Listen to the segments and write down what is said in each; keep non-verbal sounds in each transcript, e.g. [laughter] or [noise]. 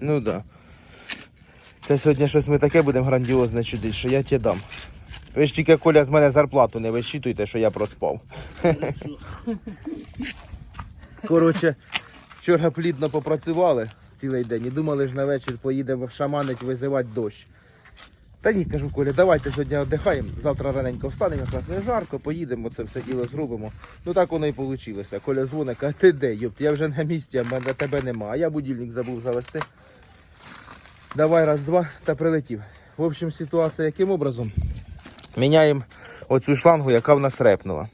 Ну да. Це сьогодні щось ми таке будемо грандіозне чудити, що я тебе дам. Ви ж тільки Коля з мене зарплату не вичитуйте, що я проспав. [laughs] Коротше, вчора плідно попрацювали цілий день і думали ж на вечір поїдемо шаманить визивати дощ. Та ні, кажу, Коля, давайте сьогодні віддихаємо. Завтра раненько встанемо, якраз не жарко, поїдемо, це все діло зробимо. Ну так воно і вийшло. Коля дзвонить, каже, ти де, йопт, я вже на місці, а мене тебе нема. А я будильник забув завести. Давай раз, два та прилетів. В общем, ситуація яким образом? Міняємо оцю шлангу, яка в нас репнула.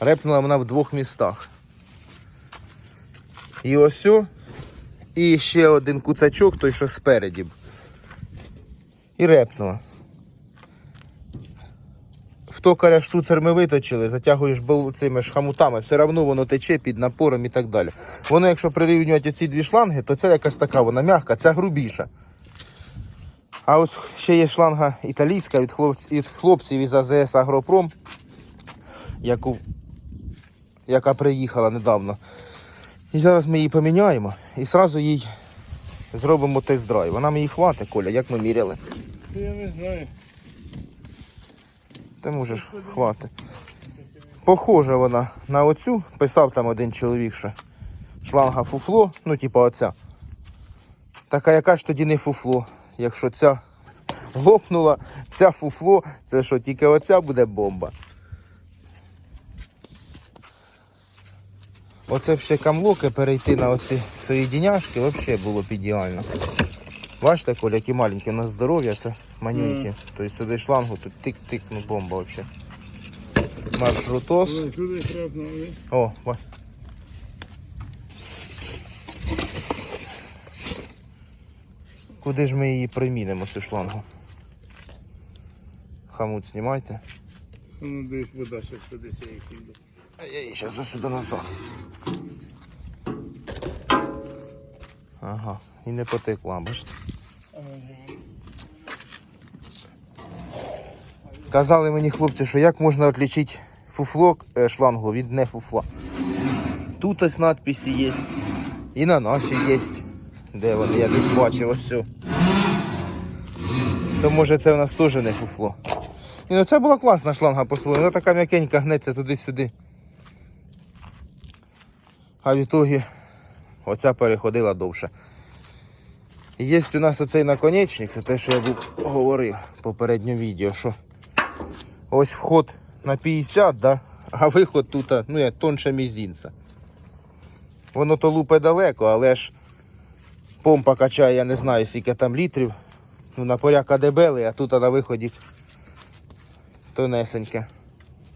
Репнула вона в двох містах. І ось. І ще один куцачок, той, що спереді. І репнула. В токаря штуцер ми виточили, затягуєш цими ж хамутами, все одно воно тече під напором і так далі. Воно, якщо прирівнювати ці дві шланги, то це якась така вона м'яка, ця грубіша. А ось ще є шланга італійська від хлопців, від хлопців із АЗС Агропром, яку, яка приїхала недавно. І зараз ми її поміняємо і одразу їй зробимо тест-драйв. Вона мені хватить, Коля, як ми міряли. Я не знаю. Ти можеш хватить. Похожа вона на оцю. Писав там один чоловік, що шланга фуфло, ну типа оця. Така яка ж тоді не фуфло, якщо ця лопнула, ця фуфло, це що, тільки оця буде бомба. Оце ще камлоки перейти на оці соєдиняшки, взагалі було б ідеально. Бачите, Коля, які маленькі у нас здоров'я, це манюнькі. Тобто сюди шлангу, тут тик-тик, ну бомба взагалі. Маршрутос. О, бач. Куди ж ми її примінимо, цю шлангу? Хамут знімайте. Ну десь вода ще сюди це їх йде. А я її зараз сюди назад. Ага, і не потекла, бачите. Казали мені хлопці, що як можна відлічити фуфло е, шлангу від не фуфла. Тут ось надписи є. І на нашій є. Де вони? Я десь бачив ось цю. То може це в нас теж не фуфло. Ні, ну це була класна шланга по-своєму. Вона така м'якенька гнеться туди-сюди. А в ітогі оця переходила довше. Є у нас оцей наконечник, це те, що я був говорив в попередньому відео, що ось вход на 50, да? а виход тут ну, як тонше мізінця. Воно то лупе далеко, але ж помпа качає, я не знаю, скільки там літрів. Ну, на поряка дебелий, а тут на виході тонесеньке.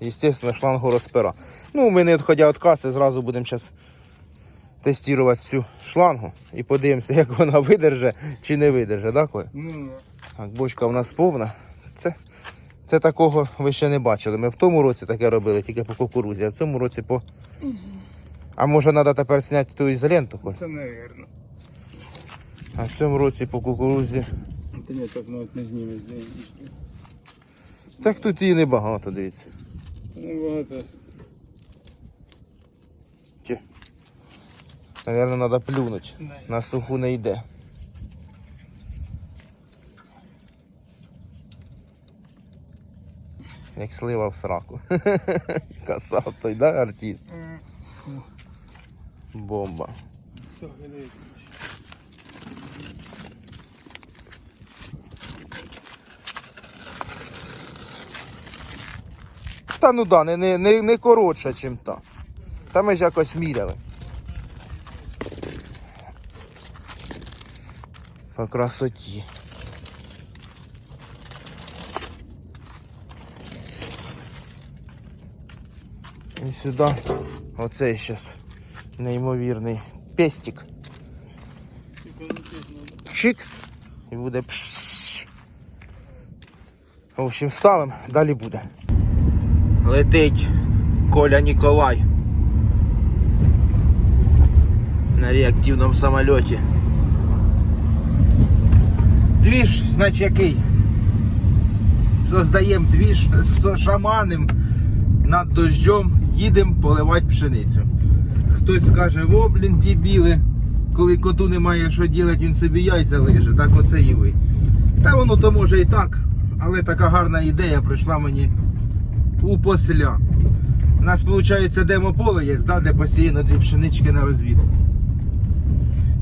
Естественно, шлангу розпира. Ну, ми не відходя від каси, зразу будемо зараз тестувати цю шлангу і подивимося, як вона видерже чи не видерже, да, Коля? Ну, Так, бочка у нас повна. Це, це такого ви ще не бачили. Ми в тому році таке робили, тільки по кукурузі, а в цьому році по. А може треба тепер зняти ту ізоленту, Коль? це невірно. А в цьому році по кукурузі. Та ні, так навіть не зніметь. Так тут її небагато, дивіться. Небагато. Наверно, треба плюнути. На суху не йде. Як слива в сраку. [laughs] Касав той, да, артист? Бомба. Все, Та ну да, не, не, не, не коротша, чим та. Та ми ж якось міряли. По красоті. І сюди оцей зараз неймовірний пестик. Чикс. І буде пшш. В общем, ставимо, далі буде. Летить Коля Ніколай на реактивному самольоті. Двіж, значить який? Создаємо двіж з шаманем над дождем, їдемо поливати пшеницю. Хтось скаже, о, блін, дебіли, коли коту немає що робити, він собі яйця лиже, так оце і ви. Та воно то може і так, але така гарна ідея прийшла мені у посля. У нас виходить демополе є, да, де посіяно дві пшенички на розвід.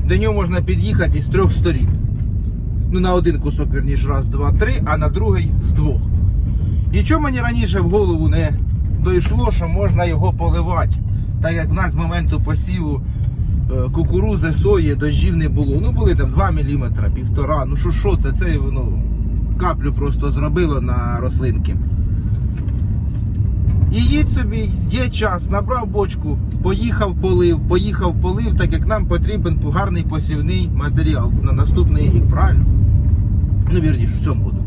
До нього можна під'їхати із трьох сторін. Ну, на один кусок, верніше, раз, два, три, а на другий з двох. І чому мені раніше в голову не дійшло, що можна його поливати, так як в нас з моменту посіву е, кукурузи, сої, дощів не було. Ну були там 2 мм, півтора. Ну що що це? Це ну, каплю просто зробило на рослинки. І їдь собі, є час, набрав бочку, поїхав полив, поїхав полив, так як нам потрібен гарний посівний матеріал на наступний рік, правильно? Ну, вірніше, в цьому году.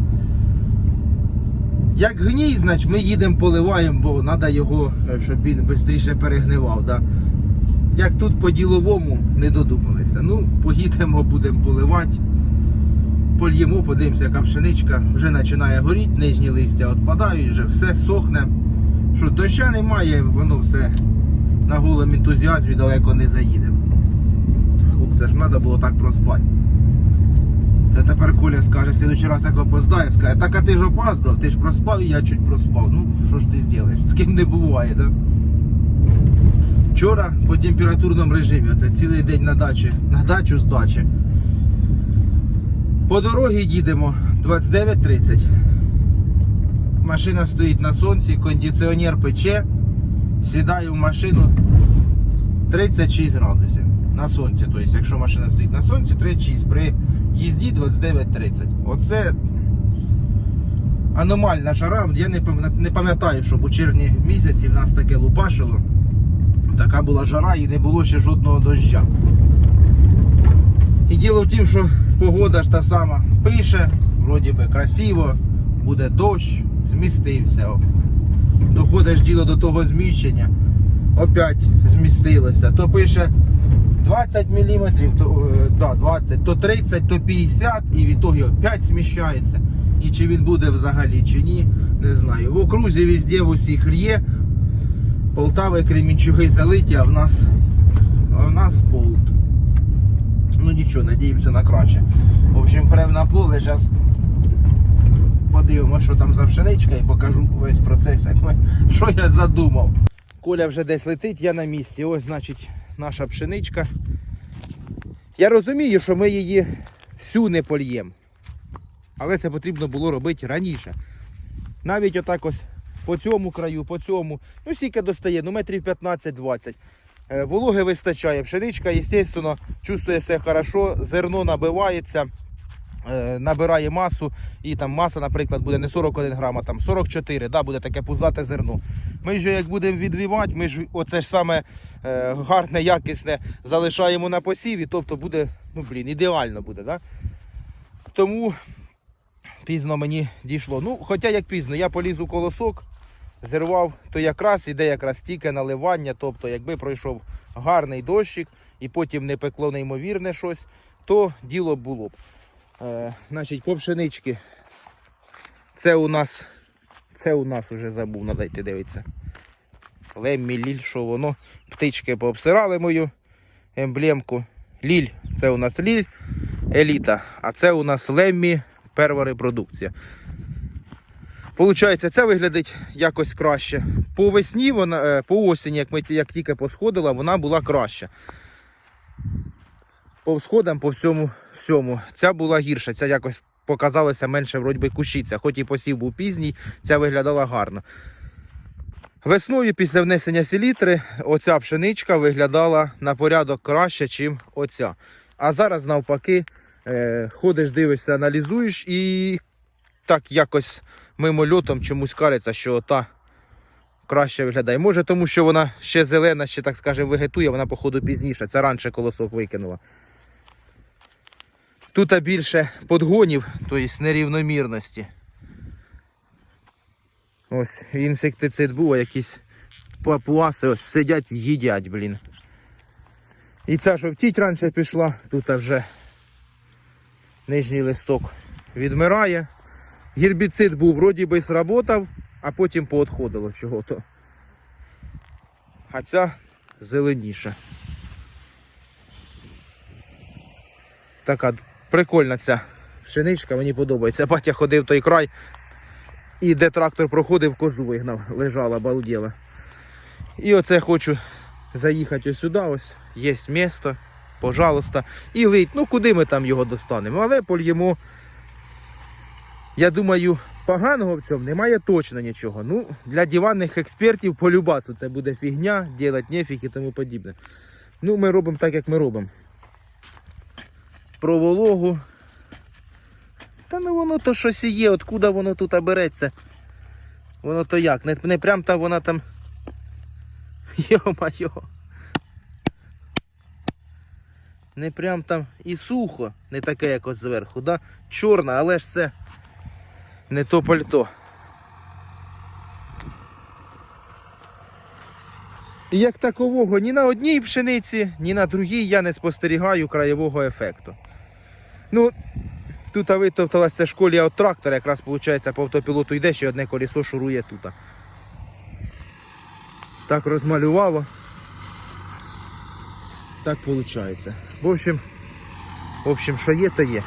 Як гній, значить ми їдемо поливаємо, бо треба його, е, щоб він швидше перегнивав. Да? Як тут по-діловому не додумалися. Ну, поїдемо, будемо поливати. Польємо, подивимося, яка пшеничка вже починає горіти, нижні листя відпадають, вже все сохне. Що доща немає, воно все на голому ентузіазмі далеко не заїде. Хук, це ж треба було так проспати. Це тепер Коля скаже, в следующий раз як опоздає, скаже, так а ти ж опаздав, ти ж проспав і я чуть проспав. Ну, що ж ти зробиш? З ким не буває, да? Вчора по температурному режимі, це цілий день на дачі, на дачу з дачі. По дорогі їдемо 29.30. Машина стоїть на сонці, кондиціонер пече. Сідаю в машину 36 градусів на сонці. Тобто, якщо машина стоїть на сонці, 36 при їзді 29-30. Оце аномальна жара. Я не пам'ятаю, щоб у червні місяці в нас таке лупашило. Така була жара і не було ще жодного доща. І діло в тім, що погода ж та сама пише, вроді би красиво, буде дощ, змістився. Доходиш діло до того зміщення, опять змістилося. То пише 20 мм, то, е, да, 20, то 30, то 50 і в ітогі опять зміщається. І чи він буде взагалі, чи ні, не знаю. В окрузі везде в усіх р'є. Полтави, Кремінчуги залиті, а в нас, а в нас болт. Ну нічого, надіємося на краще. В общем, прям на поле, зараз подивимося, що там за пшеничка і покажу весь процес, як ми, що я задумав. Коля вже десь летить, я на місці. Ось, значить, наша пшеничка. Я розумію, що ми її всю не польємо. Але це потрібно було робити раніше. Навіть отак ось по цьому краю, по цьому. Ну, скільки достає, ну метрів 15-20. Е, Вологи вистачає. Пшеничка, звісно, чувствує себе хорошо, зерно набивається, набирає масу. І там маса, наприклад, буде не 41 грам, а там 44, да, буде таке пузате зерно. Ми ж як будемо відвівати, ми ж оце ж саме е, гарне, якісне залишаємо на посіві, тобто буде, ну блін, ідеально буде. Да? Тому пізно мені дійшло. Ну, хоча як пізно, я поліз у колосок, зірвав, то якраз іде якраз тільки наливання. Тобто, якби пройшов гарний дощик і потім не пекло неймовірне щось, то діло було б. Е, значить, по пшенички. Це у нас, це у нас уже забув, надайте дивитися. Леммі ліль, що воно. Птички пообсирали мою емблемку. Ліль, це у нас ліль, еліта. А це у нас леммі перва репродукція. Получається, це виглядить якось краще. По весні, вона, е, по осені, як ми як тільки посходила, вона була краща. По всходам, по всьому, всьому, ця була гірша, ця якось показалася менше вроді кущиця. Хоч і посів був пізній, ця виглядала гарно. Весною після внесення селітри оця пшеничка виглядала на порядок краще, ніж оця. А зараз навпаки, е, ходиш, дивишся, аналізуєш і так якось мимольотом чомусь кажеться, що та краще виглядає. Може, тому що вона ще зелена, ще, так скажемо, вегетує, вона, походу, пізніше. Це раніше колосок викинула. Тут більше подгонів, тобто нерівномірності. Ось інсектицид був, а якісь папуаси ось сидять, їдять, блін. І ця жовтіть раніше пішла, тут вже нижній листок відмирає. Гербіцид був, вроді би сработав, а потім поотходило чого-то. А ця зеленіша. Така прикольна ця пшеничка, мені подобається. Батя ходив той край, і де трактор проходив, козу вигнав, лежала, балділа. І оце хочу заїхати ось сюди, ось є місто, пожалуйста, і лить. Ну куди ми там його достанемо? Але польємо. Я думаю, поганого в цьому немає точно нічого. Ну, для диванних експертів по любасу це буде фігня, ділать нефіг і тому подібне. Ну, ми робимо так, як ми робимо. Про вологу. Та ну воно то щось і є, откуда воно тут береться. Воно то як? Не, не прям там вона там. [laughs] Йо-майо. Не прям там і сухо, не таке як ось зверху, да? Чорна, але ж це не то пальто. Як такового ні на одній пшениці, ні на другій я не спостерігаю краєвого ефекту. Ну, тут витопталася школі від трактора, якраз виходить по автопілоту йде, ще одне колесо шурує тут. Так розмалювало. Так виходить. В общем, в общем, що є, то є.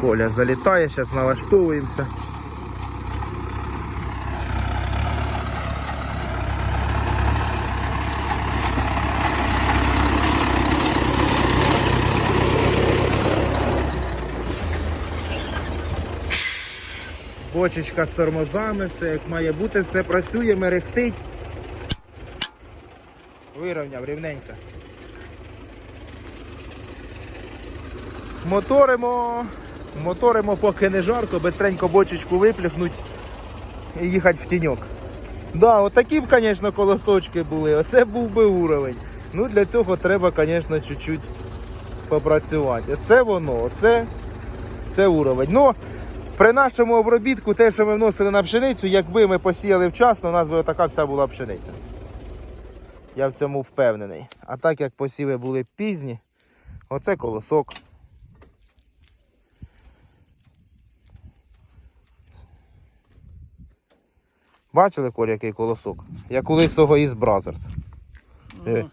Коля залітає, зараз налаштовуємося. Бочечка з тормозами, все як має бути, все працює, мерехтить. Вирівняв рівненько. Моторимо. Моторимо, поки не жарко, бистренько бочечку виплюхнуть і їхати в тіньок. Да, отакі б, звісно, колосочки були. Оце був би уровень. Ну для цього треба, звісно, чуть-чуть попрацювати. Оце воно, оце це уровень. Ну, при нашому обробітку, те, що ми вносили на пшеницю, якби ми посіяли вчасно, у нас би отака вся була пшениця. Я в цьому впевнений. А так як посіви були пізні, оце колосок. Бачили, Коля, який колосок? Як у лисого із Бразерс. Диви.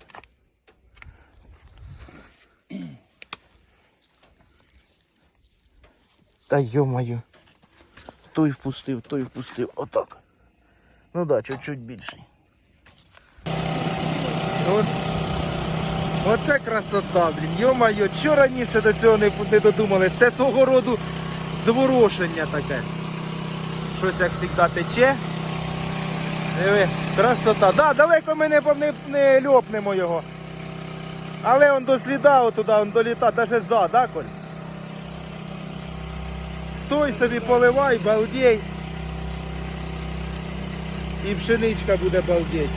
Та йо-моє. Той впустив, той впустив. Отак. Ну да, чуть-чуть більший. От. Оце красота, блін. Йо-моє, чого раніше до цього не, не додумались? Це свого роду зворошення таке. Щось як завжди тече. Диви, красота. Да, далеко ми не, не, не льопнемо його. Але он до сліда отуда, он доліта, навіть за, да, Коль? Стой собі, поливай, балдей. І пшеничка буде балдеть.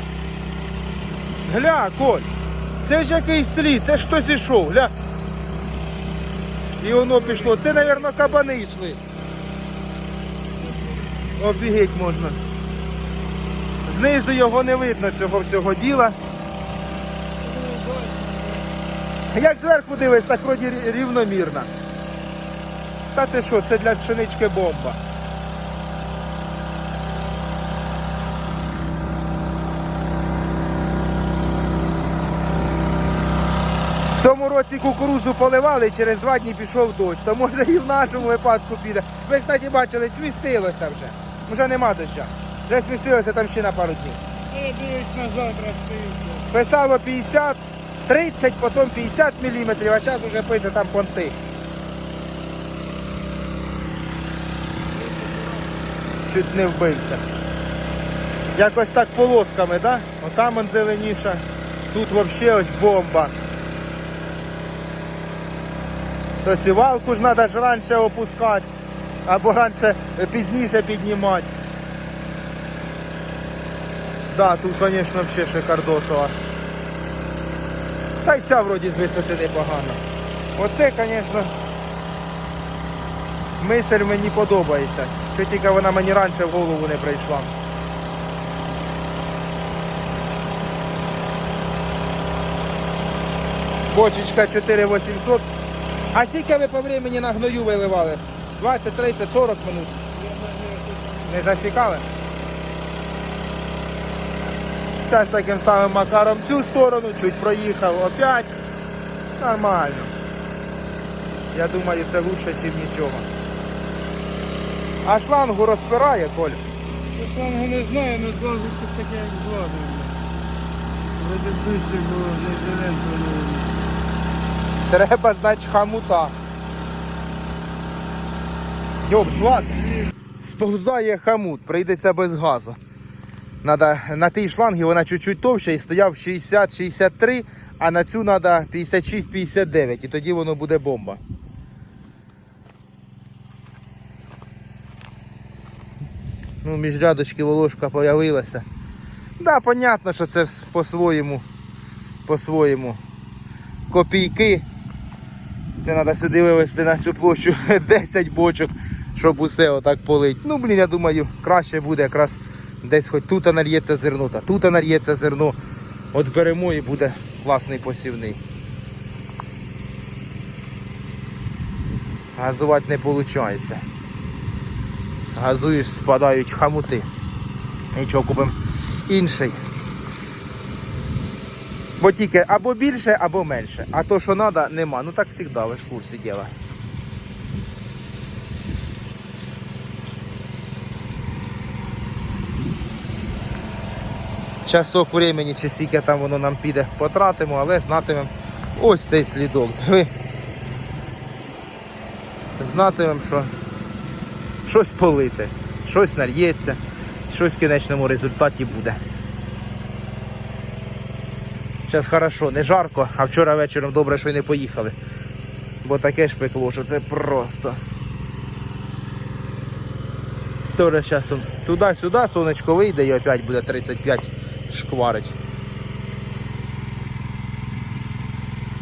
Гля, Коль, це ж якийсь слід, це ж хтось ішов, гля. І воно пішло. Це, мабуть, кабани йшли. Офігеть можна. Знизу його не видно цього всього діла. Як зверху дивись, так вроді рівномірно. Та ти що, це для пшенички бомба. В цьому році кукурузу поливали, через два дні пішов дощ, то може і в нашому випадку піде. Ви, кстати, бачили, змістилося вже. Вже нема доща. Вже змістилося там ще на пару днів. Я. Писало 50, 30, потім 50 мм, а зараз вже пише там понти. Чуть не вбився. Якось так полосками, да? Отам он зеленіша. Тут взагалі ось бомба. То сівалку ж треба ж раніше опускати, або раніше е, пізніше піднімати. Да, тут, звісно, взагалі шикардосова. Та й ця вроді з висоти непогана. Оце, звісно, мисль мені подобається. Що тільки вона мені раніше в голову не прийшла. Бочечка 4800. А скільки ви по времени на гною виливали? 20, 30, 40 минут. Не засікали? Зараз таким самим макаром цю сторону, чуть проїхав опять. Нормально. Я думаю, це лучше, ніж нічого. А шлангу розпирає, Коль. Я шлангу не знаю, але злазить тут таке, як. Вроде ближче було, вже зеленко Треба, значить, хамута. Йоп, Влад, сповзає хамут, прийдеться без газу. Надо, на тій шлангі вона чуть-чуть товща і стояв 60-63, а на цю треба 56-59 і тоді воно буде бомба. Ну, між рядочки волошка появилася. Да, понятно, що це по-своєму, по-своєму копійки. Це треба сюди вивезти на цю площу [laughs] 10 бочок, щоб усе отак полить. Ну, блін, я думаю, краще буде якраз десь хоч тут нальється зерно, та тут нальється зерно. От беремо і буде класний посівний. Газувати не виходить. Газуєш, спадають хамути. Нічого, купимо інший. Бо тільки або більше, або менше. А то, що треба, нема. Ну так завжди, ви ж в курсі діла. Часок времени, чи скільки там воно нам піде, потратимо, але знатимемо ось цей слідок. Знатимемо, що щось полите, щось нальється, щось в кінечному результаті буде. Зараз хорошо, не жарко, а вчора вечором добре, що й не поїхали. Бо таке ж пекло, що це просто. Тоже зараз туди-сюди сонечко вийде і опять буде 35 шкварить.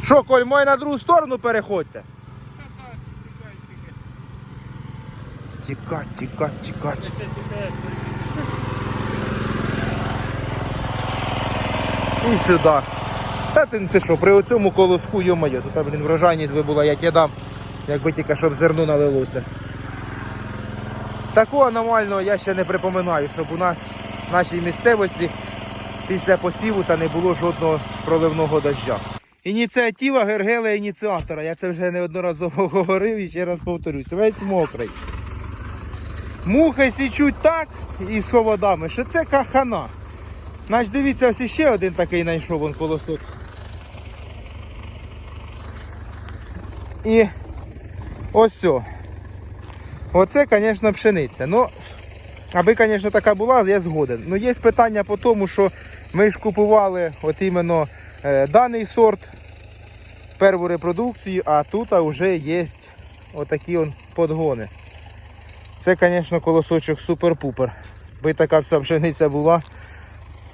Що, Коль, мой на другу сторону переходьте? Тікать, тікать, тікать. І сюди. Та ти, ти що, при оцьому колоску, йо-моє, тут, блін, врожайність би була, я тебе дам, якби тільки щоб зерно налилося. Такого аномального я ще не припоминаю, щоб у нас в нашій місцевості після посіву та не було жодного проливного дождя. Ініціатива Гергела ініціатора. Я це вже неодноразово [laughs] говорив і ще раз повторюсь. Весь мокрий. Мухи січуть так із холодами, що це кахана. Наш дивіться, ось іще один такий знайшов вон колосок. І ось все. Оце, звісно, пшениця. Ну, аби, звісно, така була, я згоден. Ну, є питання по тому, що ми ж купували от іменно е, даний сорт, перву репродукцію, а тут вже є отакі он подгони. Це, звісно, колосочок супер-пупер. Би така вся пшениця була,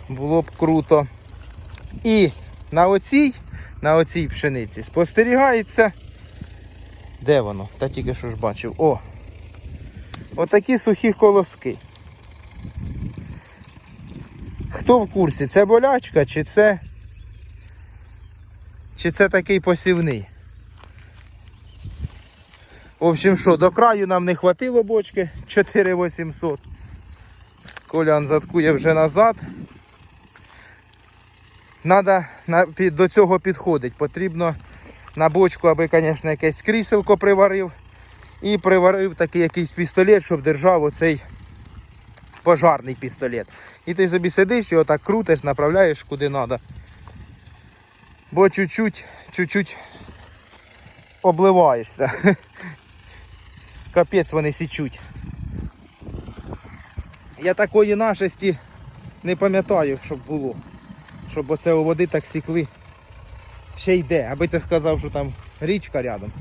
було б круто. І на оцій, на оцій пшениці спостерігається. Де воно? Та тільки що ж бачив. О! Отакі сухі колоски. Хто в курсі? Це болячка чи це. Чи це такий посівний? В общем, що, до краю нам не хватило бочки 4800. Колян заткує вже назад. Надо до цього підходить. Потрібно на бочку, аби, звісно, якесь кріселко приварив. І приварив такий якийсь пістолет, щоб держав оцей пожарний пістолет. І ти собі сидиш і отак крутиш, направляєш куди треба. Бо чуть-чуть, чуть-чуть обливаєшся. [laughs] Капець вони січуть. Я такої нашості не пам'ятаю, щоб було. Щоб оце у води так сікли. Ще йде, аби ти сказав, що там річка рядом.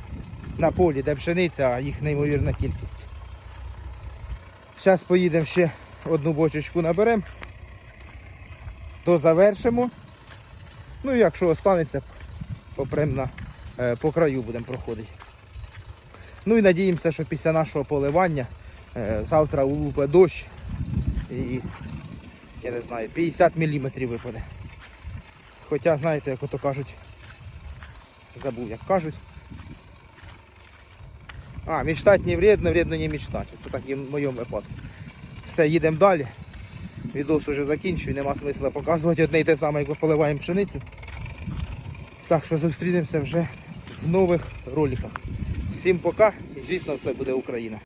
На полі, де пшениця, а їх неймовірна кількість. Зараз поїдемо ще одну бочечку наберемо. То завершимо. Ну і якщо останеться, попрем на, е, по краю будемо проходити. Ну і надіємося, що після нашого поливання е, завтра улупе дощ і я не знаю, 50 мм випаде. Хоча, знаєте, як ото кажуть, забув як кажуть. А, мечтать не вредно, вредно не мечтать. Це так і в моєму випадку. Все, їдемо далі. Відос уже закінчую, нема смисла показувати одне й те саме, як ми поливаємо пшеницю. Так що зустрінемося вже в нових роликах. Всім пока звісно все буде Україна.